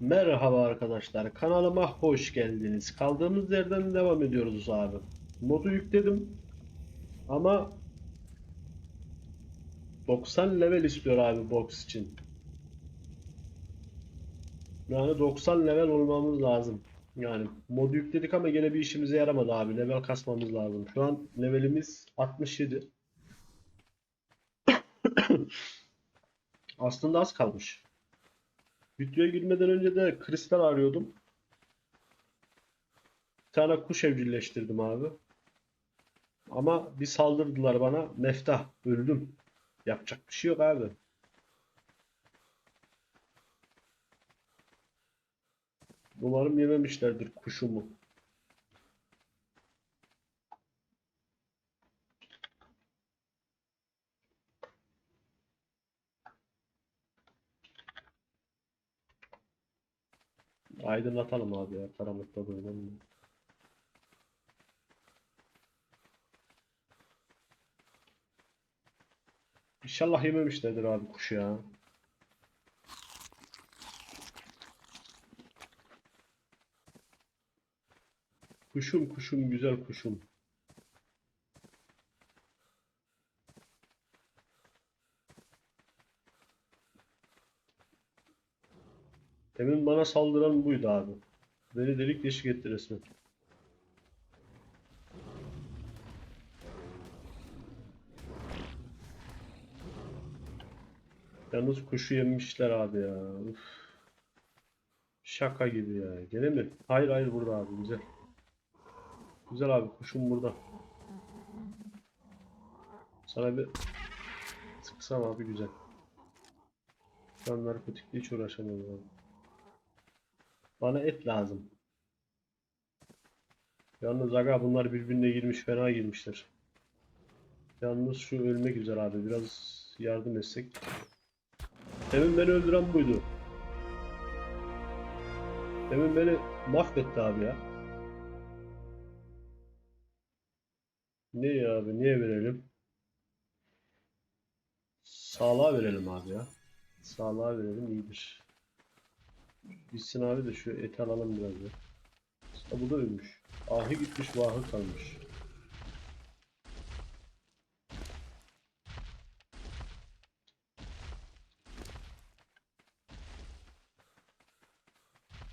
Merhaba arkadaşlar, kanalıma hoş geldiniz. Kaldığımız yerden devam ediyoruz abi. Modu yükledim ama 90 level istiyor abi box için. Yani 90 level olmamız lazım. Yani modu yükledik ama gene bir işimize yaramadı abi. Level kasmamız lazım. Şu an levelimiz 67. Aslında az kalmış. Videoya girmeden önce de kristal arıyordum. Bir tane kuş evcilleştirdim abi. Ama bir saldırdılar bana. Meftah. Öldüm. Yapacak bir şey yok abi. Umarım yememişlerdir kuşumu. Aydınlatalım abi ya. Karanlıkta böyle. İnşallah yememişlerdir abi kuşu ya. Kuşum kuşum güzel kuşum. Demin bana saldıran buydu abi. Beni delik deşik etti resmen. Yalnız kuşu yemişler abi ya. Uf. Şaka gibi ya. Gene mi? Hayır hayır burada abi güzel. Güzel abi kuşum burada. Sana bir sıksam abi güzel. An narkotikle hiç uğraşamıyorum abi. Bana et lazım. Yalnız aga bunlar birbirine girmiş fena girmişler. Yalnız şu ölmek üzere abi biraz yardım etsek. Demin beni öldüren buydu. Demin beni mahvetti abi ya. Ne ya abi niye verelim? Sağlığa verelim abi ya. Sağlığa verelim iyidir. Gitsin abi de şu eti alalım biraz ya. İşte bu da ölmüş. Ahı gitmiş vahı kalmış.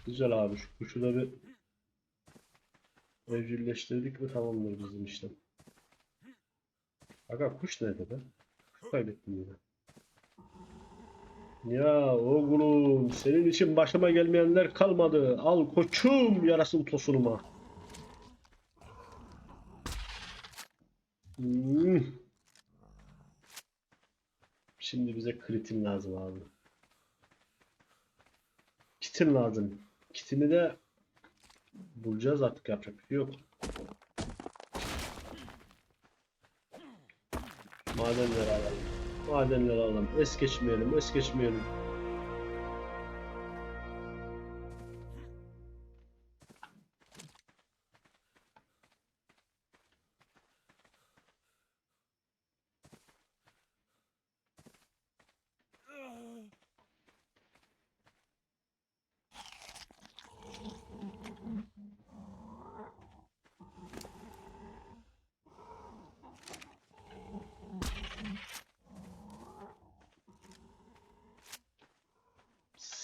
Güzel abi şu kuşu da bir evcilleştirdik mi tamamdır bizim işlem. Aga kuş nerede be? Kuş kaybettim yine. Ya oğlum senin için başıma gelmeyenler kalmadı. Al koçum yarasın tosunuma. Hmm. Şimdi bize kritin lazım abi. Kitin lazım. Kitini de bulacağız artık yapacak bir şey yok. Madenleri alalım. Madenleri alalım. Es geçmeyelim, es geçmeyelim.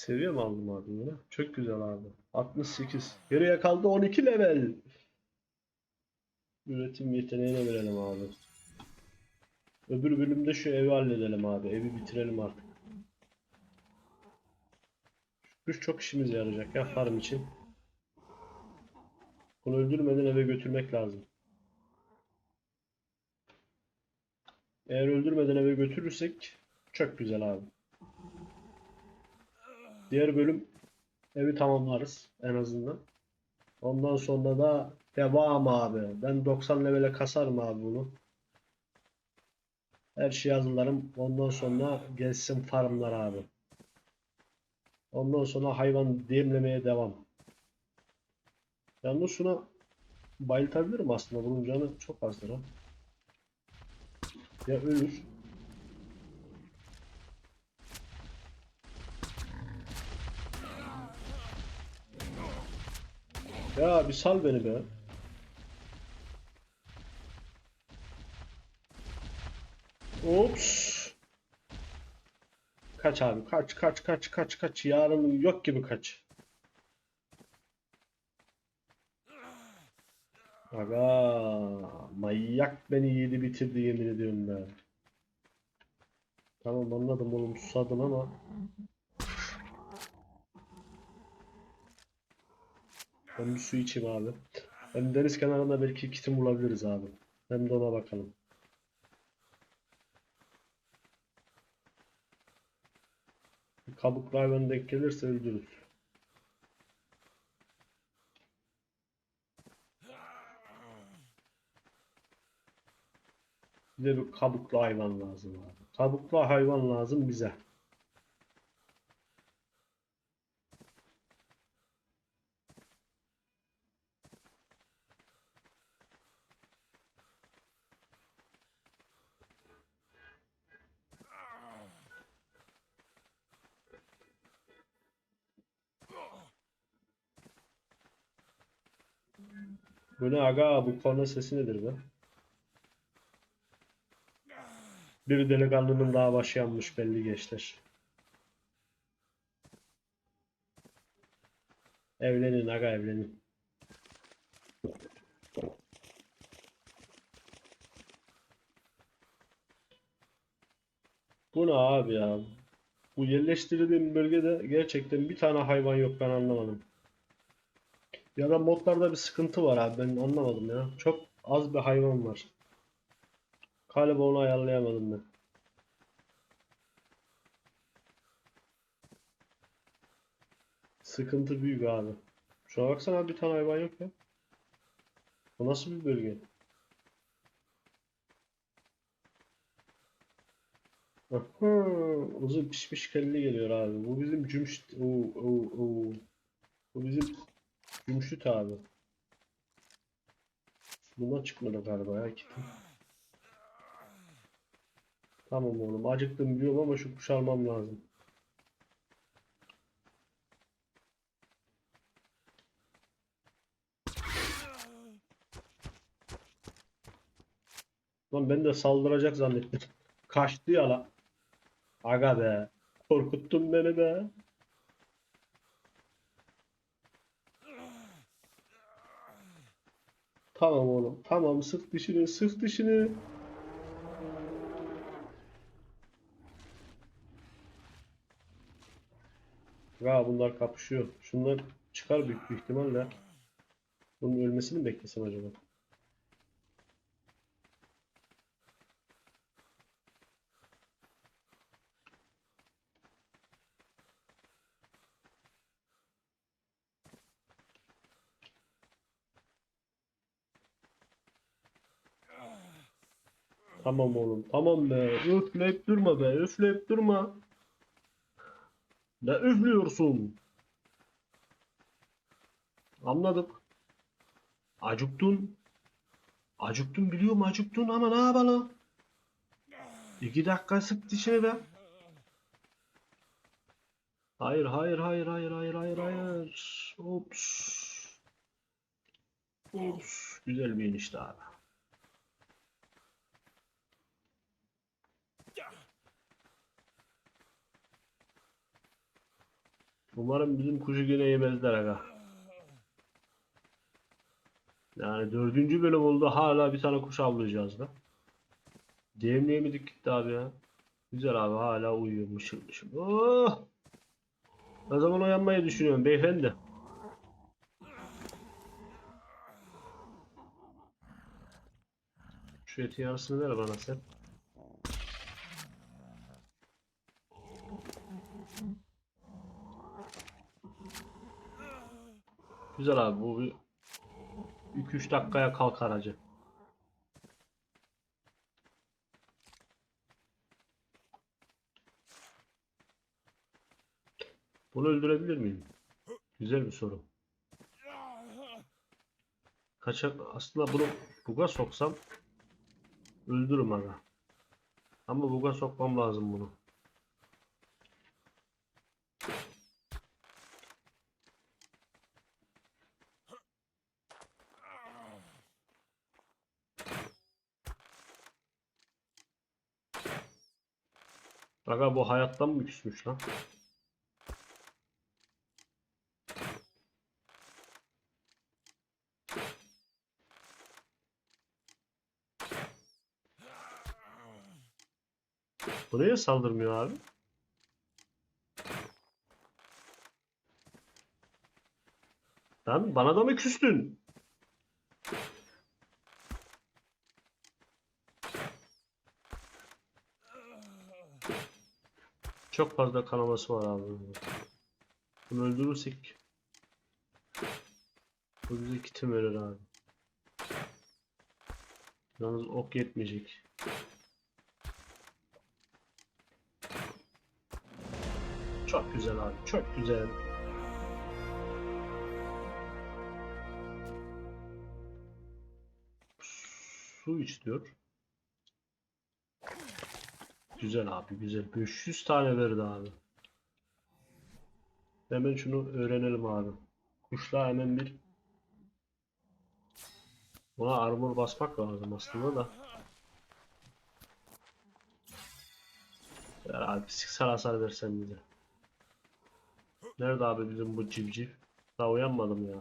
Seviye mi aldım abi bunu? Çok güzel abi. 68. Geriye kaldı 12 level. Üretim yeteneğine verelim abi. Öbür bölümde şu evi halledelim abi. Evi bitirelim artık. Şu çok işimize yarayacak ya farm için. Bunu öldürmeden eve götürmek lazım. Eğer öldürmeden eve götürürsek çok güzel abi. Diğer bölüm evi tamamlarız en azından. Ondan sonra da devam abi. Ben 90 levele kasarım abi bunu. Her şeyi hazırlarım. Ondan sonra gelsin farmlar abi. Ondan sonra hayvan demlemeye devam. Yalnız şuna bayıltabilirim aslında. Bunun canı çok azdır ha. Ya ölür. Ya bir sal beni be. Ops. Kaç abi kaç kaç kaç kaç kaç yarın yok gibi kaç. Aga manyak beni yedi bitirdi yemin ediyorum ben. Tamam anladım oğlum susadın ama ben bir su içeyim abi. Hem deniz kenarında belki kitim bulabiliriz abi. Hem de ona bakalım. Bir kabuklu hayvan denk gelirse öldürürüz. Bize bir kabuklu hayvan lazım abi. Kabuklu hayvan lazım bize. Bu ne aga bu korna sesi nedir be? Bir delikanlının daha başı yanmış belli gençler. Evlenin aga evlenin. Bu ne abi ya? Bu yerleştirildiğim bölgede gerçekten bir tane hayvan yok ben anlamadım. Ya da modlarda bir sıkıntı var abi ben anlamadım ya. Çok az bir hayvan var. Galiba onu ayarlayamadım ben. Sıkıntı büyük abi. Şuna baksana bir tane hayvan yok ya. Bu nasıl bir bölge? Uzun pişmiş kelli geliyor abi. Bu bizim cümşt... Bu bizim cümşüt abi. Buna çıkmadı galiba ya. Tamam oğlum acıktım biliyorum ama şu kuş almam lazım. Lan ben de saldıracak zannettim. Kaçtı ya la. Aga be. Korkuttun beni be. Tamam oğlum. Tamam sık dişini sık dişini. Ya bunlar kapışıyor. Şunlar çıkar büyük bir ihtimalle. Bunun ölmesini mi beklesem acaba? Tamam oğlum. Tamam be. Üfleyip durma be. Üfleyip durma. Ne üflüyorsun? Anladık. Acıktın. Acıktın biliyorum acıktın ama ne yapalım? İki dakika sık dişini be. Hayır hayır hayır hayır hayır hayır hayır. Ops. Ops. Güzel bir inişti abi. Umarım bizim kuşu yine yemezler aga. Yani dördüncü bölüm oldu hala bir tane kuş avlayacağız da. Demleyemedik gitti abi ya. Güzel abi hala uyuyor mışıl mışıl. Oh! Ne zaman uyanmayı düşünüyorum beyefendi? Şu etin yarısını ver bana sen. Güzel abi bu bir 2-3 dakikaya kalkar acı. Bunu öldürebilir miyim? Güzel bir soru. Kaçak aslında bunu buga soksam öldürürüm aga. Ama buga sokmam lazım bunu. Aga bu hayattan mı küsmüş lan? Buraya saldırmıyor abi. Lan bana da mı küstün? Çok fazla kanaması var abi. Bunu öldürürsek bu bize kitim verir abi. Yalnız ok yetmeyecek. Çok güzel abi, çok güzel. Su iç diyor. Güzel abi, güzel. 500 tane verdi abi. Hemen şunu öğrenelim abi. Kuşla hemen bir Buna armor basmak lazım aslında da. Ya abi fiziksel hasar versen bize. Nerede abi bizim bu civciv? Daha uyanmadım ya.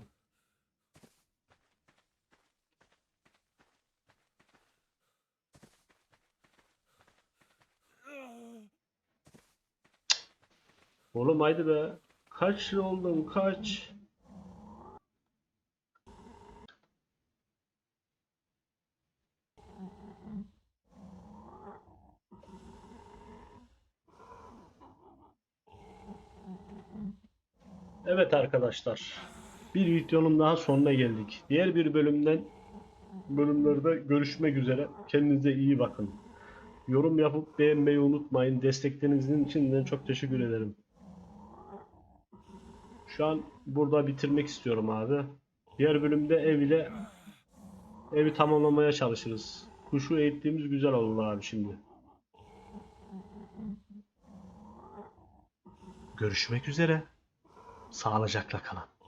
Oğlum haydi be. Kaç yıl oldun kaç? Evet arkadaşlar. Bir videonun daha sonuna geldik. Diğer bir bölümden bölümlerde görüşmek üzere. Kendinize iyi bakın. Yorum yapıp beğenmeyi unutmayın. Desteklerinizin için çok teşekkür ederim. Şu an burada bitirmek istiyorum abi. Diğer bölümde ev ile evi tamamlamaya çalışırız. Kuşu eğittiğimiz güzel oldu abi şimdi. Görüşmek üzere. Sağlıcakla kalın.